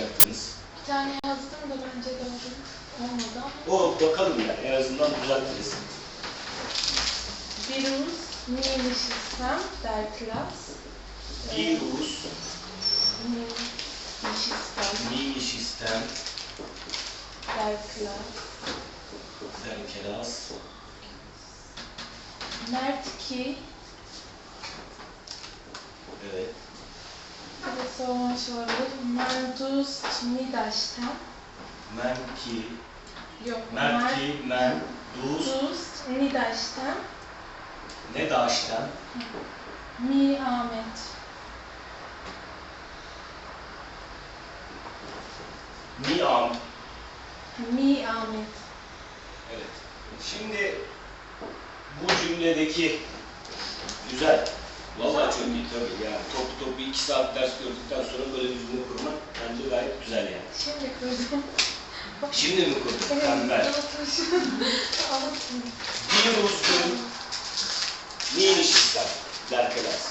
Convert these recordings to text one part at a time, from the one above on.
yapacaktınız? Bir tane yazdım da bence doğru olmadı ama. O bakalım ya en azından düzeltiriz. Virus, mini sistem, der Klass. Virus, Mini sistem, mini sistem, der Klass. derkelas, Mert ki, evet. Bir de sonra şöyle. Merdus Nidaş'tan. Menki, Yok, Merki, men, duz, Merdus Nidaş'tan. ne daşten? Mi Ahmet. Mi am. Mi Ahmet. Evet. Şimdi bu cümledeki güzel. Vallahi çok iyi tabii yani. Topu topu iki saat ders gördükten sonra böyle bir cümle kurmak bence gayet güzel yani. Şimdi kurdum. Şimdi mi kurdun? Tembel. Unutmuşum. Unuttum. Virüsün mini sistem. Derkelas.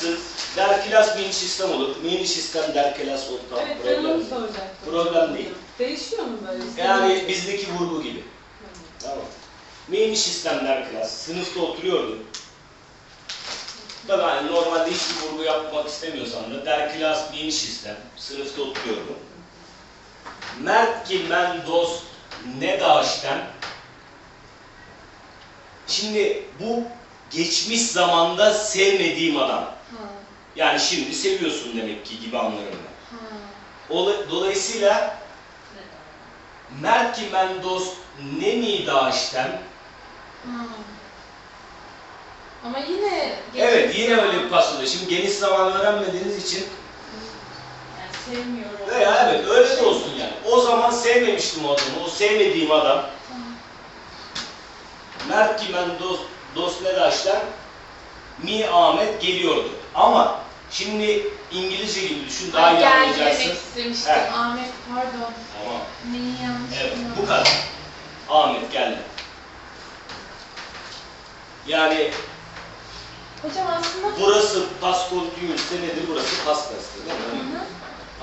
Sırf derkelas mini sistem olur. Mini sistem derkelas olur. Tamam, Evet ben problem onu değil. soracaktım. Problem değil. Değişiyor mu böyle? Yani bizdeki vurgu gibi. Tamam. Mini sistem derkelas. Sınıfta oturuyordum. Tabii hani normalde hiçbir vurgu yapmak istemiyorsan da derkilas mini sistem. Sınıfta oturuyordum. Mert ki ben dost ne daşten. Şimdi bu geçmiş zamanda sevmediğim adam. Yani şimdi seviyorsun demek ki gibi anlarım ben. Dolayısıyla Mert ki ben dost ne mi daşten. Ama yine... Evet yine öyle bir pas oluyor. Şimdi geniş zaman öğrenmediğiniz için Yani sevmiyorum. veya evet öyle de olsun yani. O zaman sevmemiştim o adamı. O sevmediğim adam. Mert ki ben dost, dost ne daştan mi Ahmet geliyordu. Ama şimdi İngilizce gibi düşün daha iyi anlayacaksın. demek istemiştim. Evet. Ahmet pardon. Tamam. Neyi yanlış Evet anladım? bu kadar. Ahmet geldi. Yani Hocam aslında... burası pas continuous'te nedir? Burası pas kastı değil Hı mi? hı.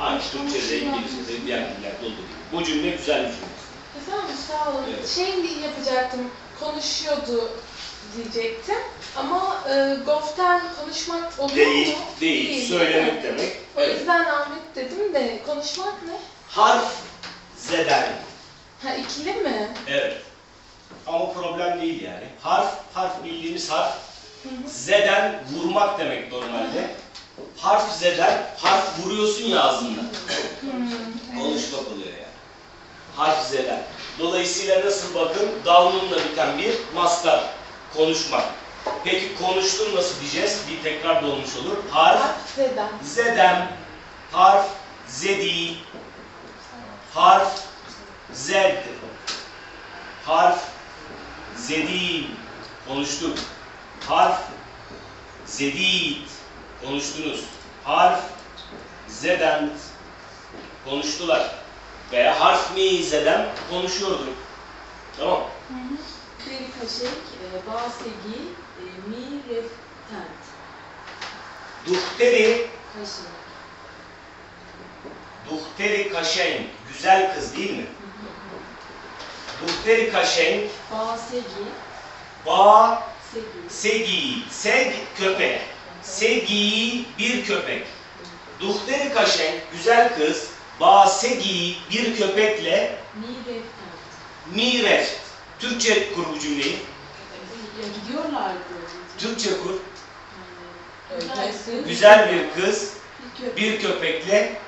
Aynı Türkçe'de, İngilizce'de, diğer dillerde olduğu gibi. Bu cümle güzel bir cümle. Efendim sağ olun. Evet. Şey yapacaktım, konuşuyordu diyecektim. Ama e, Goften konuşmak oluyor Değil, mu? değil. değil Söylemek mi? demek. O Evet. yüzden Ahmet dedim de konuşmak ne? Harf zeden. Ha ikili mi? Evet. Ama problem değil yani. Harf, harf bildiğimiz harf. Zeden vurmak demek normalde. Harf zeden, harf vuruyorsun ya evet. Konuşmak oluyor yani. Harf zeden. Dolayısıyla nasıl bakın? Down'unla biten bir mastar. Konuşmak. Peki konuştun nasıl diyeceğiz? Bir tekrar dolmuş olur. Harf Zeden. zedem. Harf zedi. Harf zed. Harf zedi. Konuştuk. Harf zedid. Konuştunuz. Harf zeden. Konuştular. Veya harf mi zedem konuşuyordu. Tamam. Bir kaşek, e, basegi, e, mi reftent. Duhteri, Kaşek. duhteri kaşen. Güzel kız değil mi? Duhteri kaşen. Basegi, Ba segi. Seg köpek. Segi bir köpek. Duhteri kaşen güzel kız. Ba segi bir köpekle miref. Türkçe kur bu cümleyi. Ya gidiyorlardı. Türkçe kur. Güzel bir kız Bir köpek bir köpekle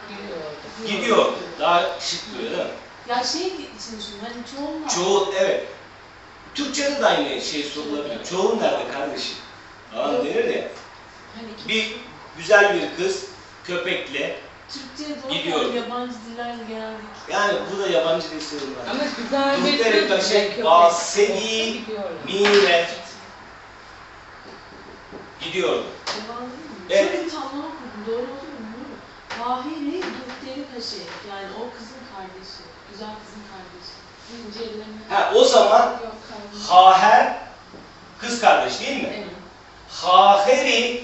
gidiyor. Daha şık duruyor değil mi? Ya şey için düşün, hani çoğunlar. Çoğu evet. Türkçe'de de aynı şey sorulabilir. Çoğu nerede kardeşim? Tamam denir ya. Hani Bir güzel bir kız köpekle Türkçe zor Gidiyordu. yani yabancı diller genelde. yani bu da yabancı dil sorunlar. Ama güzel bir basegi olsa gidiyorlar. miref gidiyordu. Evet. Şöyle bir tabloma kurdum. Doğru olur mu? Vahiri Duhteri Kaşek. Yani o kızın kardeşi. Güzel kızın kardeşi. Ha o zaman. Haher kız kardeş değil mi? Evet. Haheri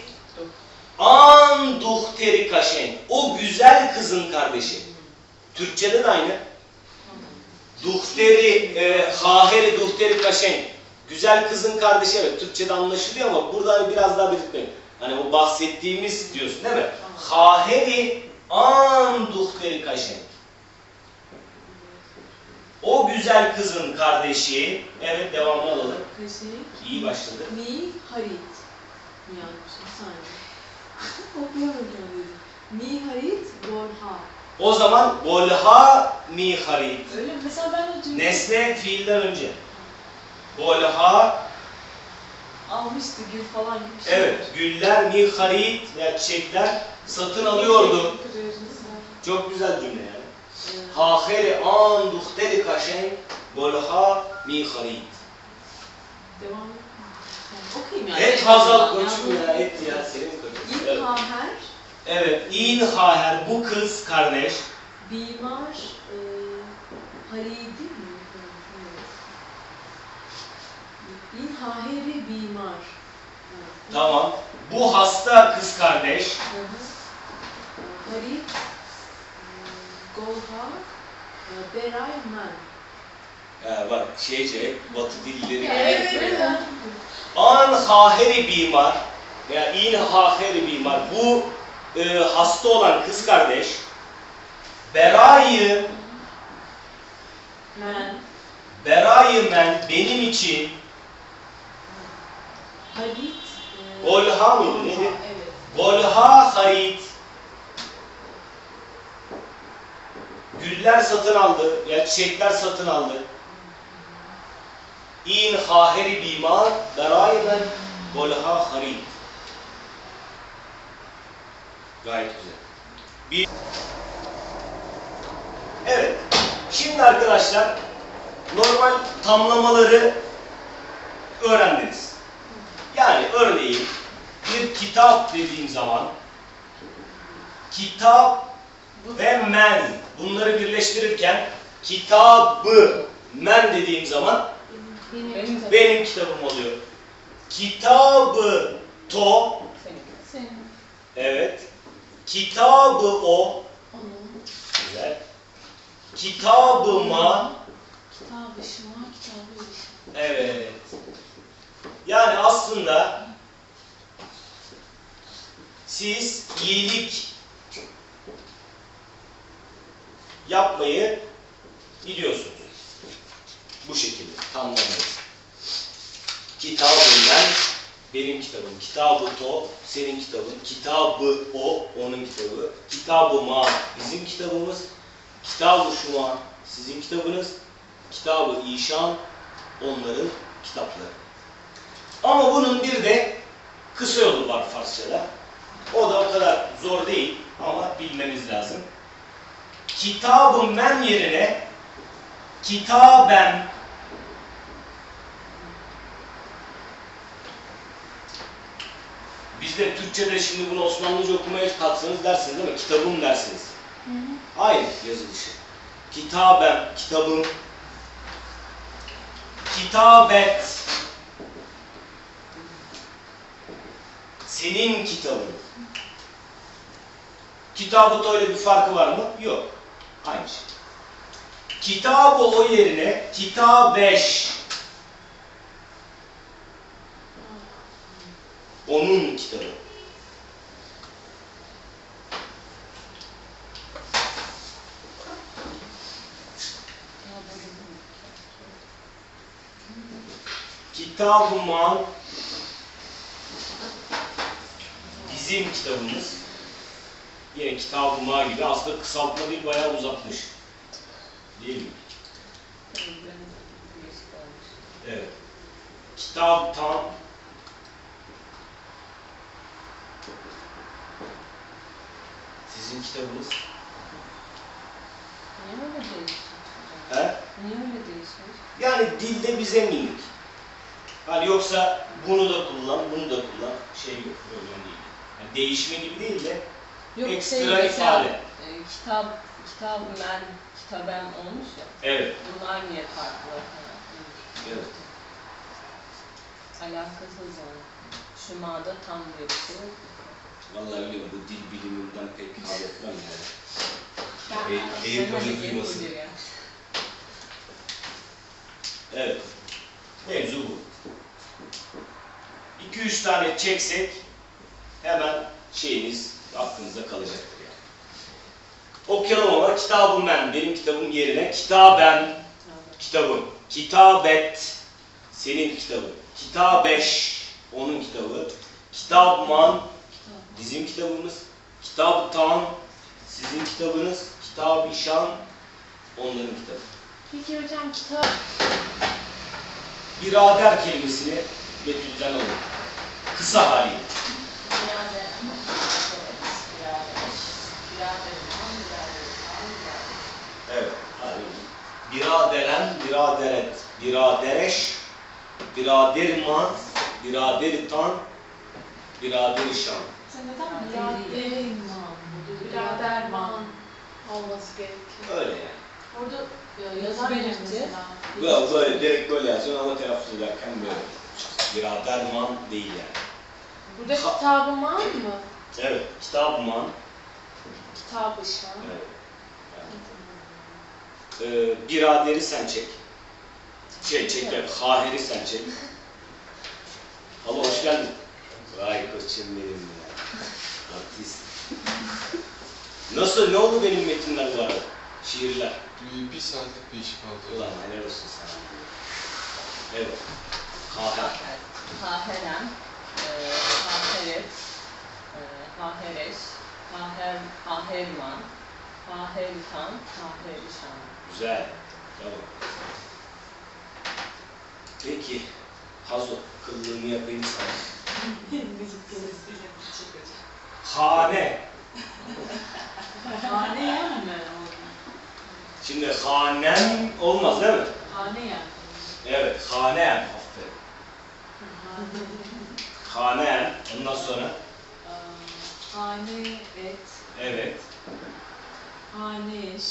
An duhteri kaşen. O güzel kızın kardeşi. Türkçede de aynı. Duhteri, e, haheri duhteri kaşen. Güzel kızın kardeşi evet Türkçede anlaşılıyor ama burada biraz daha belirtmeyin. Hani o bahsettiğimiz diyorsun değil mi? Haheri an duhteri kaşen. O güzel kızın kardeşi, evet devamını alalım. Kaşe. İyi başladı. Mi harit. Yazmışım bir saniye. Okuyamadım dedim. Mi harit golha. O zaman golha mi harit. Öyle mi? Mesela ben o cümle Nesne fiilden önce. Golha, almıştı gül falan gibi bir şey. evet güller mi harit veya çiçekler satın alıyordu. Çok güzel cümle yani. Haheri harit. Devam et. Yani okuyayım yani. Et hazal koçum ya et ya senin koçun. Evet. İlhaher, Evet. İn haher bu kız kardeş. bimar, e, haridi mi? Evet. İlhaheri bimar. Tamam. Bu hasta kız kardeş. Hı Harit, e, beray men. Ee, bak şeyce batı dilleri. Evet, evet. An haheri bimar veya in haheri bimar bu e, hasta olan kız kardeş berayı Men, berayı men benim için harit, e, Golha mıydı? Evet. golha harit güller satın aldı ya çiçekler satın aldı. İn haheri bimar berayı men golha harit Gayet güzel. Bir... Evet. Şimdi arkadaşlar normal tamlamaları öğrendiniz. Yani örneğin bir kitap dediğim zaman kitap ve men bunları birleştirirken kitabı men dediğim zaman Benim, Benim- benim kitabım oluyor. Kitabı to evet. Kitabı o Onun güzel. Kitabıma kitabı şıma, kitabı işim. Evet. Yani aslında siz iyilik yapmayı biliyorsunuz. Bu şekilde tamlamayı. Kitabından benim kitabım. Kitabı to senin kitabın. Kitabı o onun kitabı. Kitabı ma bizim kitabımız. Kitabı şuma sizin kitabınız. Kitabı İşan onların kitapları. Ama bunun bir de kısa yolu var Farsçada. O da o kadar zor değil ama bilmemiz lazım. Kitabı men yerine kitaben Biz de Türkçe'de şimdi bunu Osmanlıca okumaya kalksanız dersiniz değil mi? Kitabım dersiniz. Aynı yazılışı. Kitaben, kitabım. Kitabet. Senin kitabın. Kitabı öyle bir farkı var mı? Yok. Aynı şey. Kitabı o yerine kitabeş. Onun kitabı. Kitab-ı Man bizim kitabımız. Kitab-ı Man gibi aslında kısaltma değil bayağı uzatmış. Değil mi? Evet. Kitap tam sizin kitabınız. Niye öyle değişmiş? He? Niye öyle değişmiş? Yani dilde bir zenginlik. Hani yoksa bunu da kullan, bunu da kullan. Şey yok, problem değil. Yani değişme gibi değil de Yok Ekstra şey mesela, ifade. e, kitap, kitap ben, olmuş ya. evet. Bunlar niye farklı? Evet. Alakasız yani. Şuma'da tam diye bir şey. Vallahi biliyorum bu dil biliminden pek etmem yani. Beyin böyle duymasın. Evet. Mevzu bu. 2-3 tane çeksek hemen şeyiniz aklınızda kalacaktır yani. Okuyalım ama kitabım ben. Benim kitabım yerine kitaben kitabım. Kitabet senin kitabın. Kitabeş onun kitabı. Kitapman bizim kitabımız. Kitaptan sizin kitabınız. Kitab-ı onların kitabı. Peki hocam kitap Birader kelimesini Betül'den alın. Kısa hali. Evet. Hadi. Biraderen, biraderet, biradereş, biraderman, biraderitan, biraderişan. sen neden birader, biraderman olması gerekiyor? Öyle yani. Orada e, Yazı mesela. Böyle, böyle direkt böyle yazıyorsun ama telaffuz ederken böyle. Biraderman değil yani. Burada kitabım var mı? Evet. Kitabman. Kitabı şu an. Evet. Ee, biraderi sen çek. Şey çek de Haheri sen çek. Hala hoş geldin. Vay koçum benim ya. Artist. Nasıl, ne oldu benim metinler bu arada? Şiirler. Bir, bir saatlik bir iş kaldı. Ulan helal olsun sana. Evet. Haher. Haheren, eee, Haheret, eee, Hahereş, Haher, Haherman, Haheritan, Haherişan. Güzel. Tamam. Peki. Hazo. Kıllığımı yapayım sana. Çıkacak. Hane. Hane yen mi orada? Şimdi hanem olmaz değil mi? Hane yen. Evet. Hanem. Aferin. Hane. Hanem. Ondan sonra. Hane et. Evet. Hane eş.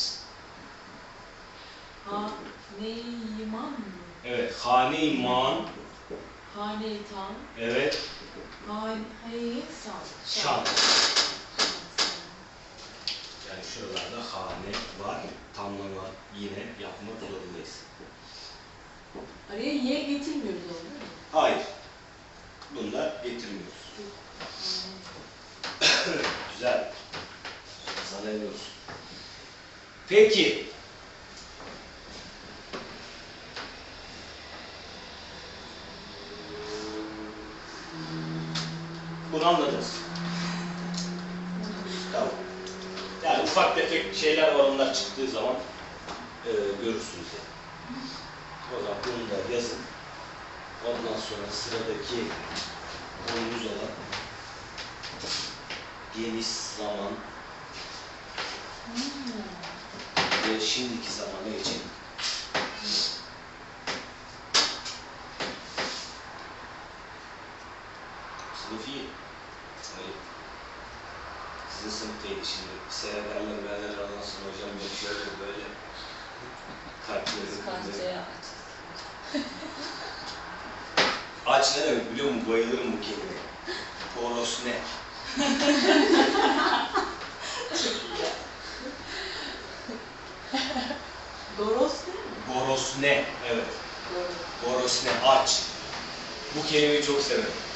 Hane iman mı? Evet. Hane iman. İtan. Evet. Hane san. Şan. Yani şuralarda hane var. Tamlama yine yapmak zorundayız. Araya ye getirmiyoruz onu değil mi? Hayır. Bunlar getirmiyoruz. Hane. Güzel. Sana helal olsun. Peki. Bunu anladınız. Tamam. Yani ufak tefek şeyler var onlar çıktığı zaman e, görürsünüz yani. O zaman bunu da yazın. Ondan sonra sıradaki konumuz olan geniş zaman ve şimdiki zamana geçelim. Sınıf iyi. Hayır. Sizin sınıftaydı şimdi. Seyrederler, ondan sonra hocam yok şöyle böyle kalpleri Kancaya aç. Aç ne demek biliyor musun? Bayılırım bu kelimeye. Poros ne? değil mi? Boros ne? Evet. Doros. Boros ne? Aç. Bu kelimeyi çok severim.